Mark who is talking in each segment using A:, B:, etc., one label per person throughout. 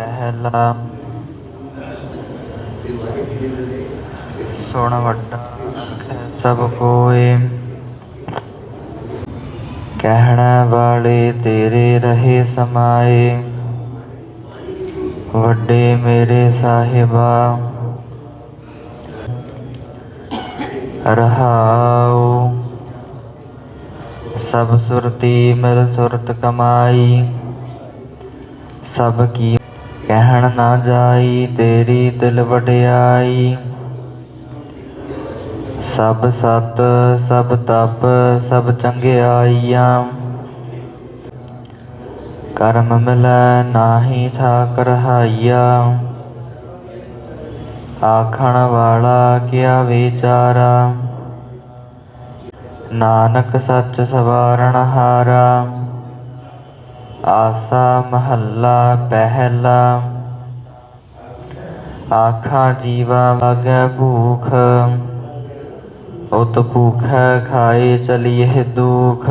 A: ਪਹਿਲਾ ਸੁਣ ਵੱਡਾ ਸਭ ਕੋਏ। ਕਹਿਣਾ ਵਾਲੇ ਤੇਰੇ ਰਹੇ ਸਮਾਏ। ਵੱਡੇ ਮੇਰੇ ਸਾਹਿਬਾ ਰਹਾਉ ਸਭ ਸੁਰਤੀ ਮਿਲ ਸੁਰਤ ਕਮਾਈ। ਸਭ ਕੀ ਕਹਿਣ ਨਾ ਜਾਈ, ਤੇਰੀ ਦਿਲ ਵਡਿਆਈ। ਸਭ ਸਤ, ਸਭ ਤਪ, ਸਭ ਚੰਗਿਆਈਆਂ। ਕਰਮ ਮਿਲੈ ਨਾਹੀ ਠਾਕ ਰਹਾਈਆ ਆਖਣ ਵਾਲਾ ਕਿਆ ਵਿਚਾਰਾ? ਨਾਨਕ ਸੱਚ ਸਵਾਰਣ ਹਾਰਾ। ਆਸਾ ਮਹੱਲਾ ਪਹਿਲਾ। ਆਖਾਂ ਜੀਵਾ ਵਗੈ ਭੂਖ। ਉਤ ਭੂਖੈ ਖਾਏ ਚਲੀਏ ਦੁਖ।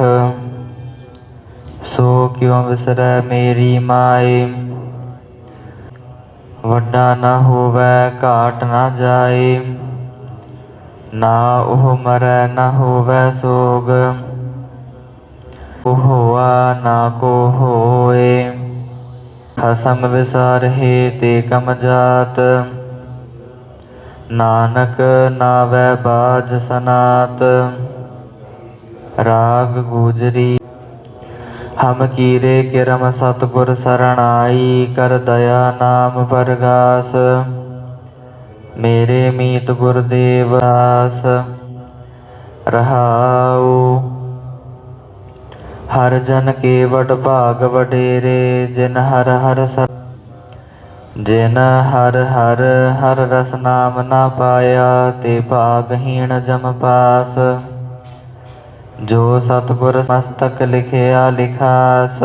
A: ਸੋ ਕਿਉ ਵਿਸਰੈ ਮੇਰੀ ਮਾਏ? ਵੱਡਾ ਨਾ ਹੋਵੈ, ਘਾਟ ਨਾ ਜਾਏ। ਨਾ ਉਹ ਮਰੈ, ਨਾ ਹੋਵੈ ਸੋਗ। ਉਹ ਹੋਆ ਨਾ ਕੋ ਹੋਏ। ਖਸਮ ਵਿਸਾਰਹਿ ਤੇ ਕਮ ਜਾਤ। ਨਾਨਕ ਨਾਵੈ ਬਾਜ ਸਨਾਤ। ਰਾਗ ਗੂਜਰੀ। ਹਮ ਕੀਰੇ ਕਿਰਮ ਸਤਗੁਰ ਸਰਣਾਈ। ਕਰ ਦਇਆ ਨਾਮ ਪਰਗਾਸ। ਮੇਰੇ ਮੀਤ ਗੁਰਦੇਵ ਆਸ ਰਹਾਉ। ਹਰ ਜਨ ਕੇ ਵਡ ਭਾਗ ਵਡੇਰੇ, ਜਿਨ ਹਰ ਹਰ ਸ ਜਿਨ ਹਰ ਹਰ ਹਰ ਰਸ ਨਾਮ ਨਾ ਪਾਇਆ, ਤੇ ਭਾਗਹੀਣ ਜਮ ਪਾਸ। ਜੋ ਸਤਿਗੁਰ ਮਸਤਕ ਲਿਖਿਆ ਲਿਖਾਸ,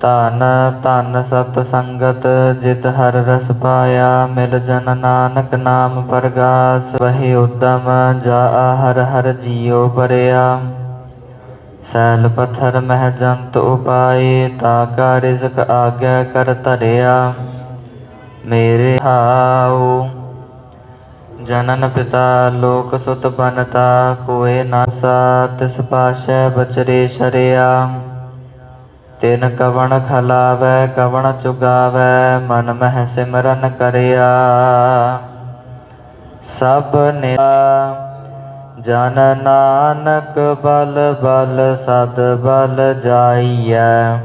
A: ਧਨ ਧਨ ਸਤ ਸੰਗਤ ਜਿਤ ਹਰ ਰਸ ਪਾਇਆ, ਮਿਲ ਜਨ ਨਾਨਕ ਨਾਮ ਪਰਗਾਸ। ਵਹੀ ਉਦਮ ਜਾ ਹਰ ਹਰ ਜੀਉ ਪਰਿਆ। ਸੈਲ ਪਥਰ ਮਹਿ ਜੰਤ ਉਪਾਏ, ਤਾ ਕਾ ਰਿਜ਼ਕ ਆਗੈ ਕਰ ਧਰਿਆ। ਮੇਰੇ ਹਾਉ, ਜਨਨ ਪਿਤਾ, ਲੋਕ ਸੁਤ ਬਨਤਾ ਕੋਏ ਨਾ ਸਾ ਤਿਸ ਪਾਸ਼ੈ ਬਚਰੇ ਸ਼ਰਿਆ। ਤਿਨ ਕਵਣ ਖਲਾਵੈ, ਕਵਣ ਚੁਗਾਵੈ, ਮਨ ਮਹਿ ਸਿਮਰਨ ਕਰਿਆ। ਸਭ ਨੇ ਜਨ ਨਾਨਕ ਬਲ ਬਲ ਸਦ ਬਲ ਜਾਈਐ,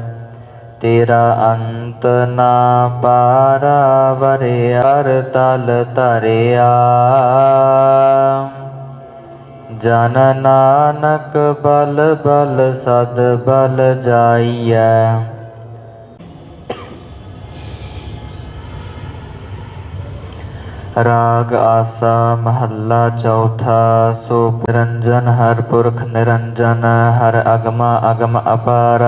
A: ਤੇਰਾ ਅੰਤ ਨਾ ਪਾਰਾ ਵਰੇ ਹਰ ਤਲ ਤਰਿਆ ਜਨ ਨਾਨਕ ਬਲ ਬਲ ਸਦ ਬਲ ਜਾਈਐ ਰਾਗ ਆਸਾ ਮਹੱਲਾ ਚੌਥਾ, ਸੋ ਨਿਰੰਜਨ ਹਰ ਪੁਰਖ ਨਿਰੰਜਨ, ਹਰ ਅਗਮਾ ਅਗਮ ਅਪਾਰ।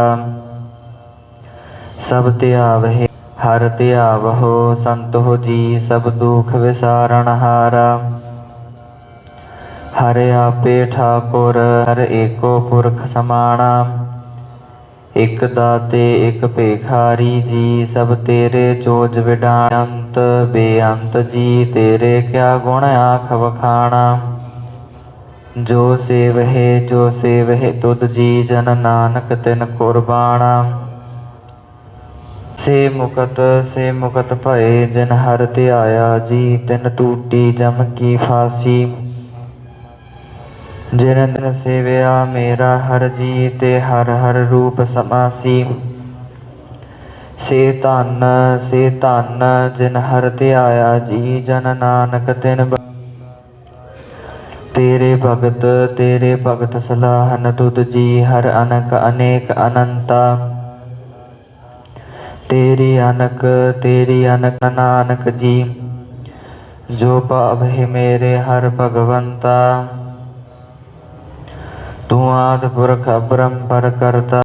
A: ਸਭ ਧਿਆਵਹਿ, ਹਰ ਧਿਆਵਹੋ, ਸੰਤੋ ਜੀ, ਸਭ ਦੁਖ ਵਿਸਾਰਣ ਹਾਰਾ। ਹਰ ਆਪੇ ਠਾਕੁਰ, ਹਰ ਏਕੋ ਪੁਰਖ ਸਮਾਣਾ। ਇਕ ਦਾਤੇ, ਇਕ ਭੇਖਾਰੀ ਜੀ, ਸਭ ਤੇਰੇ ਚੋਜ ਵਿਡਾੰਤ, ਬੇਅੰਤ ਜੀ, ਤੇਰੇ ਕਿਆ ਗੁਣ ਆਖ ਵਖਾਣਾ? ਜੋ ਸੇਵਹਿ ਜੋ ਸੇਵਹਿ ਤੁਧ ਜੀ, ਜਨ ਨਾਨਕ ਤਿਨ ਕੁਰਬਾਣਾ। ਸੇ ਮੁਕਤ ਸੇ ਮੁਕਤ ਭਏ, ਜਿਨ ਹਰ ਧਿਆਇਆ ਜੀ, ਤਿਨ ਟੂਟੀ ਜਮ ਕੀ ਫਾਸੀ। ਜਿਨ ਦਿਨ ਸੇਵਿਆ ਮੇਰਾ ਹਰ ਜੀ ਤੇ ਹਰ ਹਰ ਰੂਪ ਸਮਾਸੀ ਸੇ। ਧਨ ਸੇ ਧਨ, ਜਿਨ ਹਰ ਧਿਆਇਆ ਜੀ, ਜਨ ਨਾਨਕ ਤਿਨ ਤੇਰੇ ਭਗਤ ਤੇਰੇ ਭਗਤ ਸਲਾਹਨ ਤੁਧ ਜੀ, ਹਰ ਅਨਕ ਅਨੇਕ ਅਨੰਤਾ। ਤੇਰੀ ਅਨਕ ਤੇਰੀ ਅਨਕ ਨਾਨਕ ਜੀ, ਜੋ ਭਾਵ ਭਾਵਹਿ ਮੇਰੇ ਹਰ ਭਗਵੰਤਾ। ਤੂੰ ਆਦਿ ਪੁਰਖ ਅਪਰੰਪਰ ਕਰਤਾ।